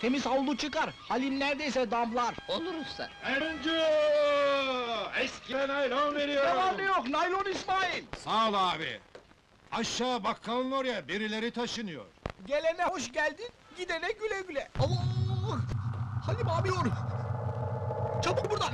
Temiz havlu çıkar. Halim neredeyse damlar. Olur usta. Eruncu! Eskilere naylon veriyorum! Devamlı yok. Naylon İsmail. Sağ ol abi! Aşağı bakkalın oraya birileri taşınıyor. Gelene hoş geldin, gidene güle güle. Allah! Halim abi yor. Çabuk buradan.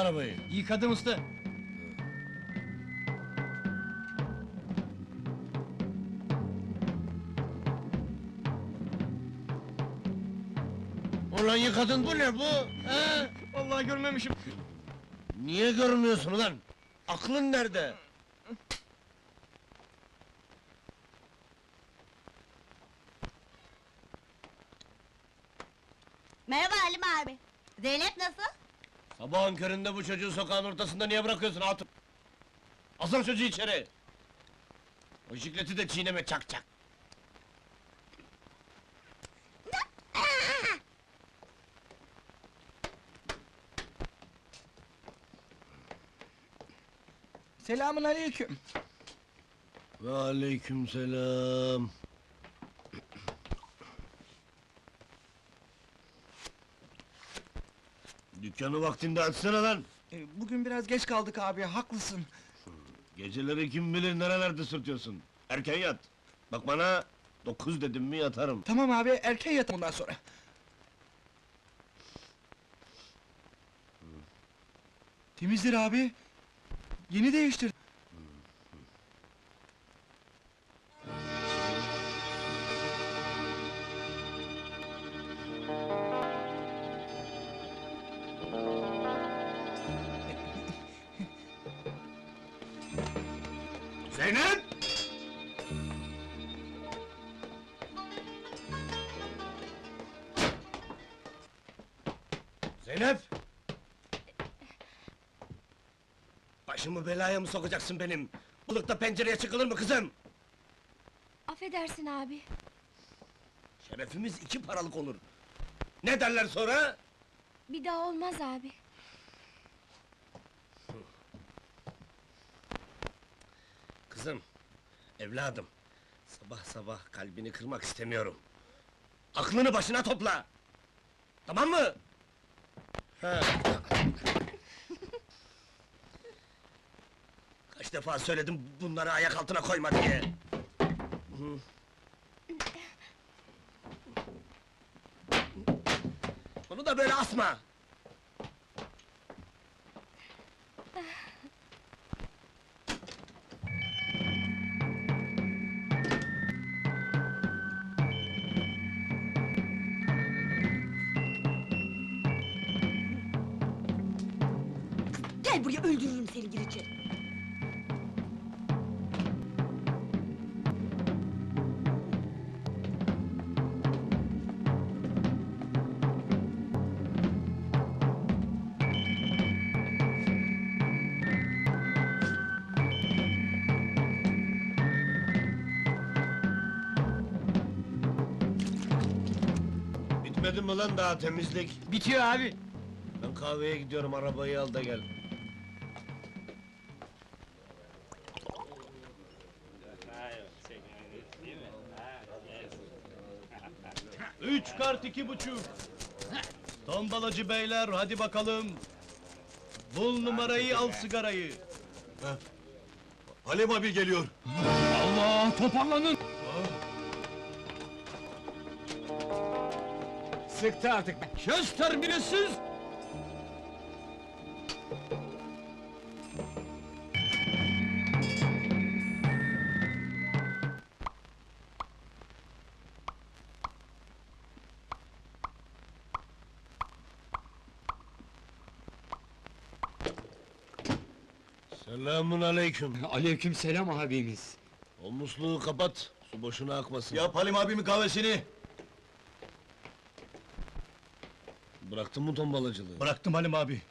Arabayı? Yıkadım usta. Ulan yıkadın bu ne bu? He? Vallahi görmemişim. Niye görmüyorsun ulan? Aklın nerede? Merhaba Halim abi. Zeynep nasıl? Sabahın köründe bu çocuğu sokağın ortasında niye bırakıyorsun hatun? Alsana çocuğu içeri! O jikleti de çiğneme çak çak! Selamun aleyküm. Ve aleyküm selam. Dükkanı vaktinde açsana lan! Ee, Bugün biraz geç kaldık abi, haklısın. Geceleri kim bilir nerelerde sürtüyorsun? Erken yat! Bak bana, dokuz dedim mi yatarım. Tamam abi, erken yat bundan sonra. Temizdir abi. Yeni değiştir. Zeynep! Başımı belaya mı sokacaksın benim? Bulukta pencereye çıkılır mı kızım? Affedersin abi. Şerefimiz iki paralık olur. Ne derler sonra? Bir daha olmaz abi. Kızım, evladım. Sabah sabah kalbini kırmak istemiyorum. Aklını başına topla! Tamam mı? Kaç defa söyledim bunları ayak altına koyma diye. Hı. Bunu da böyle asma! Öldürürüm seni gir içeri. Bitmedi mi lan daha temizlik? Bitiyor abi. Ben kahveye gidiyorum, arabayı al da gel. Üç kart iki buçuk. Tombalacı beyler hadi bakalım. Bul numarayı al sigarayı. Halim abi geliyor! Allah toparlanın. Sıktı artık. Söz terbiyesiz. Selamun aleyküm. Aleyküm selam abimiz. O musluğu kapat, su boşuna akmasın. Yap Halim abimin kahvesini. Bıraktın mı tombalacılığı? Bıraktım Halim abi.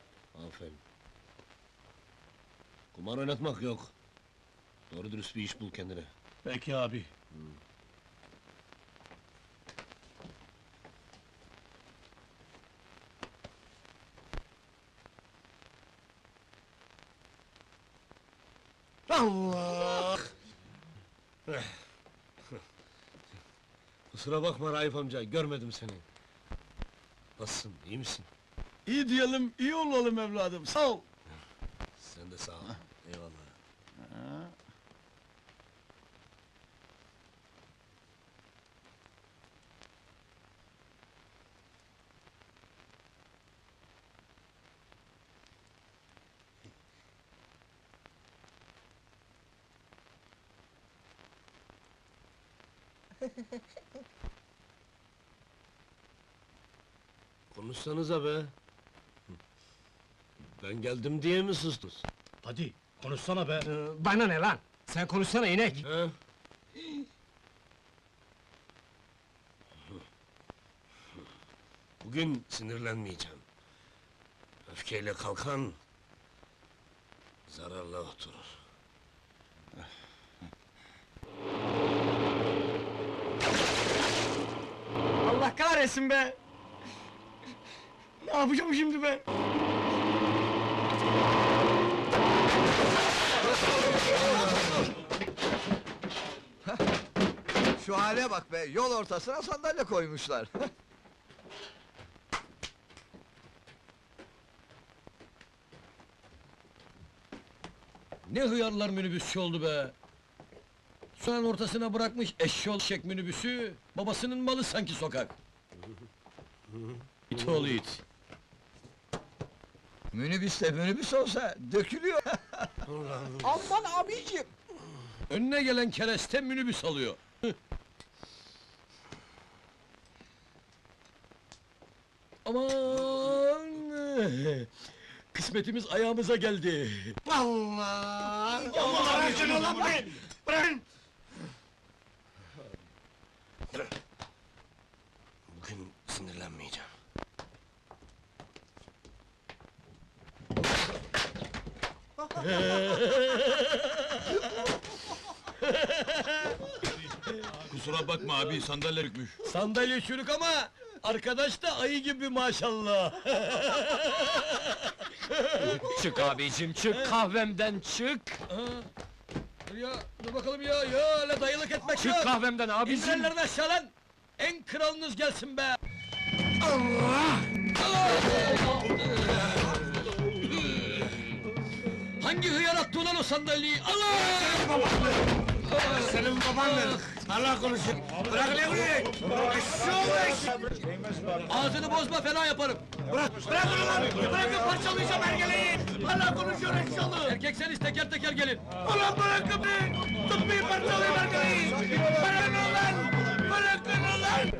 Aferin. Kumar oynatmak yok. Doğru dürüst bir iş bul kendine. Peki abi. Allah! Kusura bakma Raif amca, görmedim seni. Nasılsın, iyi misin? İyi diyelim, iyi olalım evladım. Sağ ol. Sen de sağ ol. Eyvallah. Konuşsanıza be. Ben geldim diye mi sustunuz? Hadi, konuşsana be. Bana ne lan? Sen konuşsana inek. He? Bugün sinirlenmeyeceğim. Öfkeyle kalkan... ...zararla oturur. Allah kahretsin be! Ne yapacağım şimdi ben? Şu hale bak be, yol ortasına sandalye koymuşlar. Ne hıyarlar minibüsçü oldu be! Sokağın ortasına bırakmış eşşoğlu şek minibüsü, babasının malı sanki sokak. İt oğlu it! minibüs de minibüs olsa dökülüyor. Aman abicim! Önüne gelen kereste minibüs alıyor. Aman! Kısmetimiz ayağımıza geldi. Allah! Bırakın ulan be! Bırakın! Bugün sinirlenmeyeceğim. Kusura bakma abi, sandalye rükmüş. Sandalye çürük ama arkadaş da ayı gibi maşallah. Çık abicim çık kahvemden çık. Dur ya, dur bakalım ya, ya öyle dayılık etmek Çık yok. kahvemden abicim. İndirenlerin aşağı lan! En kralınız gelsin be! Hangi hıyar attı ulan o sandalyeyi? Allah! Senin babandır! Allah konuşun! Bırak ne buraya! Ağzını bozma fena yaparım! Bırakın ulan! Bırakın parçalayacağım ergeleyi! Allah konuşuyor eşyalı! Erkekseniz teker teker gelin! Ulan bırakın beni! Tutmayın parçalayayım ergeleyi! Bırakın ulan!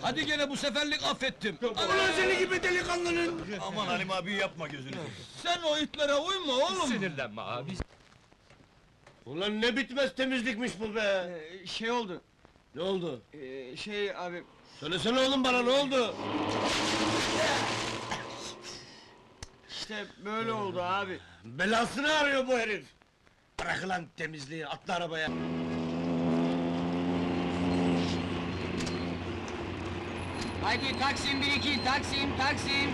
Hadi gene bu seferlik affettim! Ulan seni gibi delikanlının! Aman Halim abi yapma gözünü. Sen o itlere uyma oğlum! Sinirlenme abi. Ulan ne bitmez temizlikmiş bu be! Şey oldu, Ne oldu? ee, şey abi... Söylesene oğlum bana ne oldu? işte böyle oldu abi. Belasını arıyor bu herif! Bırak lan temizliği, atla arabaya! Haydi Taksim 1-2, Taksim, Taksim!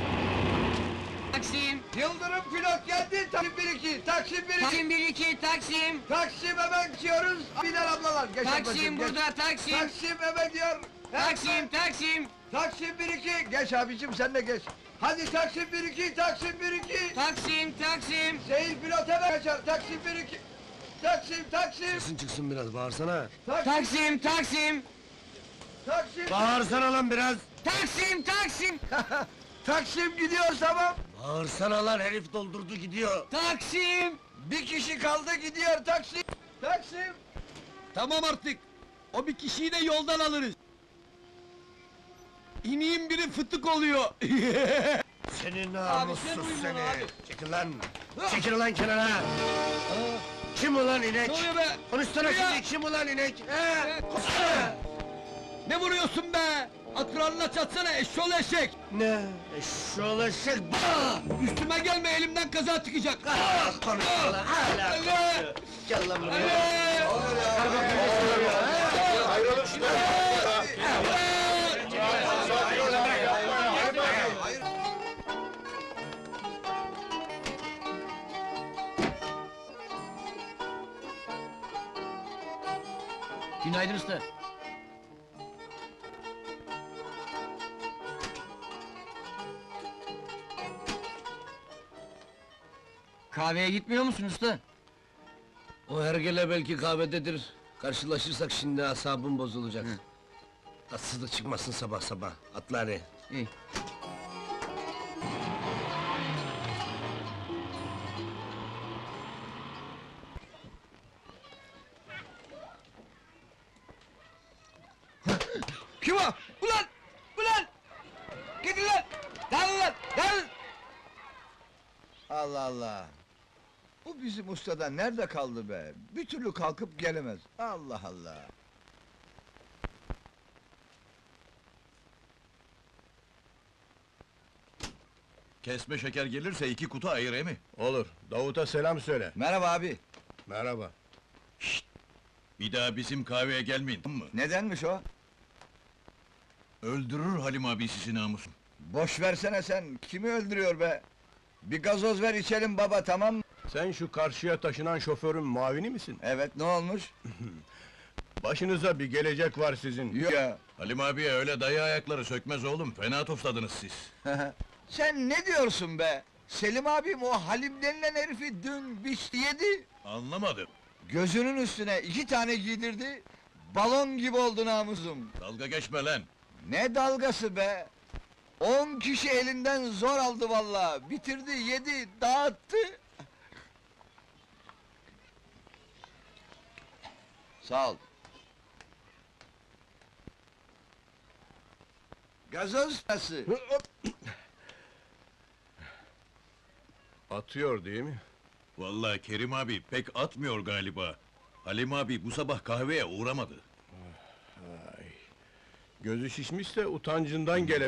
Taksim, Yıldırım pilot geldi, Taksim 1-2, Taksim 1-2! Taksim 1-2, Taksim! Taksim hemen gidiyoruz, biner ablalar, geç Taksim geç. burada, Taksim! Taksim hemen diyor! Taksim, Taksim! Taksim 1-2, geç abicim sen de geç! Hadi Taksim 1-2, Taksim 1-2! Taksim, Taksim! Seyir pilot hemen kaçar, Taksim 1-2! Taksim, Taksim, Sesin çıksın biraz, bağırsana! Taksim, Taksim, Taksim! Taksim! Bağırsana lan biraz! Taksim, Taksim! Taksim gidiyor tamam! Bağırsana lan herif doldurdu gidiyor! Taksim! Bir kişi kaldı gidiyor Taksim! Taksim! Tamam artık! O bir kişiyi de yoldan alırız! İniğin biri fıtık oluyor! Seni sen namussuz uyma seni! abi. Çekil lan! Çekil lan kenara! Kim ulan inek? Ne oluyor be? Konuşsana şimdi kim ulan inek? He? Ne vuruyorsun be? Akranına çatsana eşşoğlu eşek! Ne? Eşşoğlu eşek! Bah! Üstüme gelme elimden kaza çıkacak! Ah, konuşma lan, hala konuşuyor. Gel lan buraya. Ali! Günaydın usta. Kahveye gitmiyor musun usta? O hergele belki kahvededir. Karşılaşırsak şimdi asabım bozulacak. Tatsızlık çıkmasın sabah sabah. Atla hadi. İyi. Kim o? Ulan! Ulan! Gidin lan! Dağılın lan! Dağılın! Allah Allah! Bu bizim ustadan nerede kaldı be? Bir türlü kalkıp gelemez. Allah Allah! Kesme şeker gelirse iki kutu ayır emi. Olur. Davut'a selam söyle. Merhaba abi. Merhaba. Bir daha bizim kahveye gelmeyin, tamam mı? Nedenmiş o? Öldürür Halim abi sizi namusun. Boş versene sen, kimi öldürüyor be? Bir gazoz ver içelim baba, tamam mı? Sen şu karşıya taşınan şoförün muavini misin? Evet, ne olmuş? Başınıza bir gelecek var sizin. Yok ya! Halim abiye öyle dayı ayakları sökmez oğlum, fena tofladınız siz. sen ne diyorsun be? Selim abim o Halim denilen herifi dün biçti yedi. Anlamadım. Gözünün üstüne iki tane giydirdi, balon gibi oldu namusum. Dalga geçme lan. Ne dalgası be! On kişi elinden zor aldı vallahi. Bitirdi, yedi, dağıttı. Sağ ol. Gazoz nasıl? Atıyor değil mi? Vallahi Kerim abi pek atmıyor galiba. Halim abi bu sabah kahveye uğramadı. Gözü şişmişse utancından gele